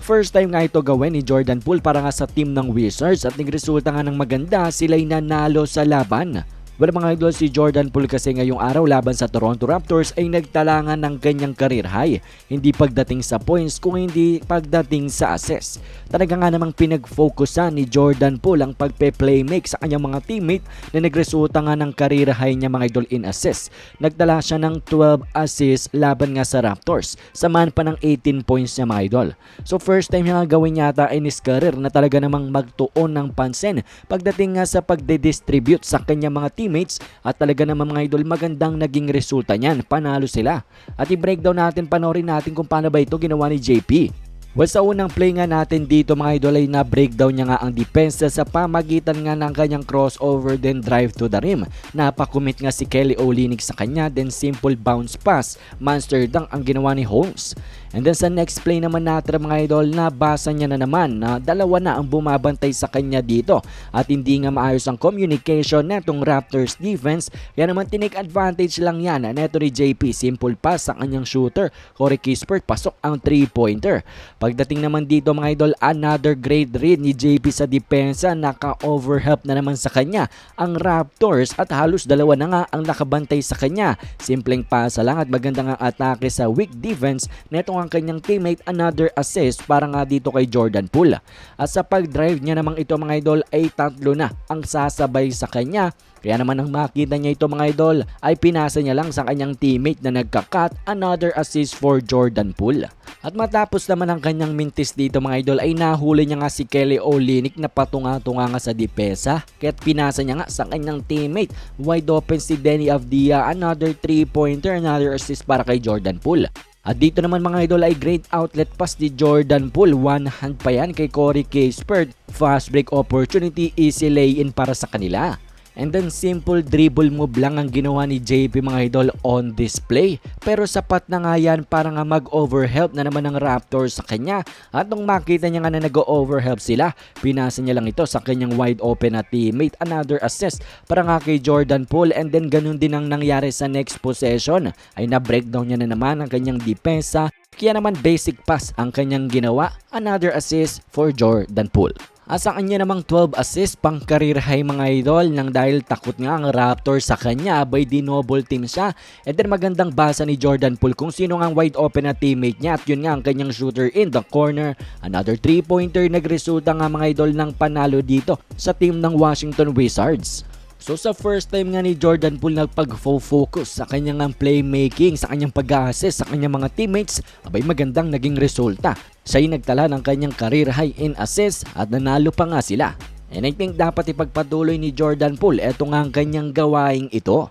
First time nga ito gawin ni Jordan Poole para nga sa team ng Wizards at nagresulta nga ng maganda sila'y nanalo sa laban. Well mga idol, si Jordan Poole kasi ngayong araw laban sa Toronto Raptors ay nagtalangan ng kanyang career high. Hindi pagdating sa points kung hindi pagdating sa assists. Talaga nga namang pinag-focusan ni Jordan Poole ang pagpe-playmake sa kanyang mga teammate na nagresulta nga ng career high niya mga idol in assists. Nagtala siya ng 12 assists laban nga sa Raptors. Samahan pa ng 18 points niya mga idol. So first time niya gawin yata in his career na talaga namang magtuon ng pansin pagdating nga sa pagde-distribute sa kanyang mga teammates at talaga naman mga idol magandang naging resulta niyan. Panalo sila. At i-breakdown natin, panoorin natin kung paano ba ito ginawa ni JP. Well, sa unang play nga natin dito mga idol ay na-breakdown niya nga ang depensa sa pamagitan nga ng kanyang crossover then drive to the rim. Napakumit nga si Kelly Olynyk sa kanya then simple bounce pass, monster dunk ang ginawa ni Holmes. And then sa next play naman natin mga idol, nabasa niya na naman na dalawa na ang bumabantay sa kanya dito at hindi nga maayos ang communication netong Raptors defense. Kaya naman tinik advantage lang yan neto ni JP. Simple pass sa kanyang shooter. Corey Kispert pasok ang 3-pointer. Pagdating naman dito mga idol, another great read ni JP sa depensa. Naka-overhelp na naman sa kanya ang Raptors at halos dalawa na nga ang nakabantay sa kanya. Simpleng pasa lang at maganda nga atake sa weak defense netong ang kanyang teammate another assist para nga dito kay Jordan Poole. At sa pag-drive niya namang ito mga idol ay tatlo na ang sasabay sa kanya. Kaya naman ang makita niya ito mga idol ay pinasa niya lang sa kanyang teammate na nagka-cut another assist for Jordan Poole. At matapos naman ang kanyang mintis dito mga idol ay nahuli niya nga si Kelly Olynyk na patunga-tunga nga sa dipesa. Kaya't pinasa niya nga sa kanyang teammate. Wide open si Denny Avdia another 3-pointer another assist para kay Jordan Poole. At dito naman mga idol ay great outlet pass ni Jordan Poole. One hand pa yan kay Corey Kispert. Fast break opportunity, easy lay-in para sa kanila. And then simple dribble move lang ang ginawa ni JP mga idol on display. Pero sapat na nga yan para nga mag-overhelp na naman ng Raptors sa kanya. At nung makita niya nga na nag-overhelp sila, pinasa niya lang ito sa kanyang wide open na teammate. Another assist para nga kay Jordan Poole. And then ganun din ang nangyari sa next possession. Ay na-breakdown niya na naman ang kanyang depensa. Kaya naman basic pass ang kanyang ginawa. Another assist for Jordan Poole. At kanya namang 12 assists pang career high mga idol nang dahil takot nga ang Raptors sa kanya abay dinoble team siya. And then magandang basa ni Jordan Poole kung sino nga wide open na teammate niya at yun nga ang kanyang shooter in the corner. Another 3-pointer nagresulta nga mga idol ng panalo dito sa team ng Washington Wizards. So sa first time nga ni Jordan Poole nagpag-focus sa kanyang ang playmaking, sa kanyang pag-assist sa kanyang mga teammates, abay magandang naging resulta. Siya'y nagtala ng kanyang career high in assists at nanalo pa nga sila. And I think dapat ipagpatuloy ni Jordan Poole eto nga ang kanyang gawaing ito.